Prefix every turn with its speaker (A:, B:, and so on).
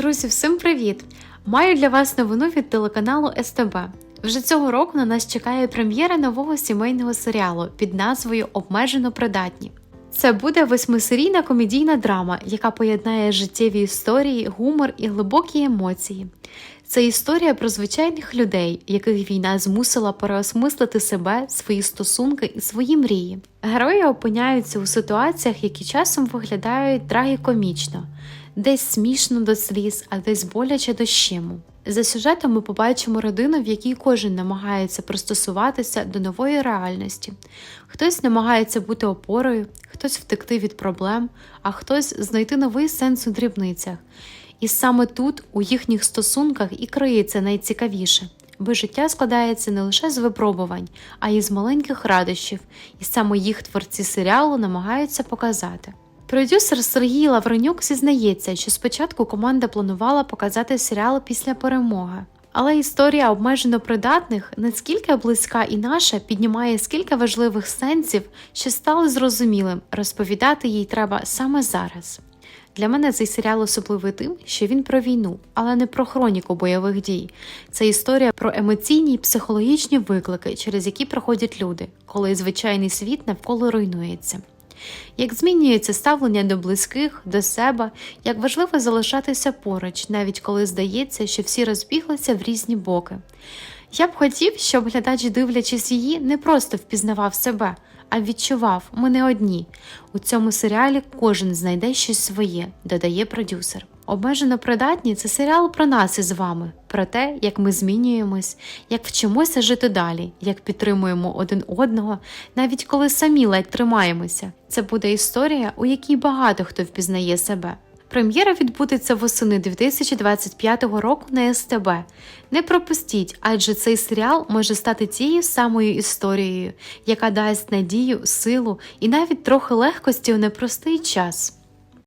A: Друзі, всім привіт! Маю для вас новину від телеканалу СТБ. Вже цього року на нас чекає прем'єра нового сімейного серіалу під назвою Обмежено придатні. Це буде восьмисерійна комедійна драма, яка поєднає життєві історії, гумор і глибокі емоції. Це історія про звичайних людей, яких війна змусила переосмислити себе, свої стосунки і свої мрії. Герої опиняються у ситуаціях, які часом виглядають трагікомічно, десь смішно до сліз, а десь боляче до щему. За сюжетом ми побачимо родину, в якій кожен намагається пристосуватися до нової реальності. Хтось намагається бути опорою, хтось втекти від проблем, а хтось знайти новий сенс у дрібницях. І саме тут, у їхніх стосунках, і криється найцікавіше, бо життя складається не лише з випробувань, а й з маленьких радощів, і саме їх творці серіалу намагаються показати. Продюсер Сергій Лавренюк зізнається, що спочатку команда планувала показати серіал після перемоги. Але історія обмежено придатних наскільки близька і наша піднімає скільки важливих сенсів, що стало зрозумілим, розповідати їй треба саме зараз. Для мене цей серіал особливий тим, що він про війну, але не про хроніку бойових дій. Це історія про емоційні і психологічні виклики, через які проходять люди, коли звичайний світ навколо руйнується. Як змінюється ставлення до близьких, до себе, як важливо залишатися поруч, навіть коли здається, що всі розбіглися в різні боки. Я б хотів, щоб глядач, дивлячись її, не просто впізнавав себе, а відчував, ми не одні. У цьому серіалі кожен знайде щось своє, додає продюсер. Обмежено придатні це серіал про нас із вами, про те, як ми змінюємось, як вчимося жити далі, як підтримуємо один одного, навіть коли самі ледь тримаємося. Це буде історія, у якій багато хто впізнає себе. Прем'єра відбудеться восени 2025 року на СТБ. Не пропустіть, адже цей серіал може стати тією самою історією, яка дасть надію, силу і навіть трохи легкості у непростий час.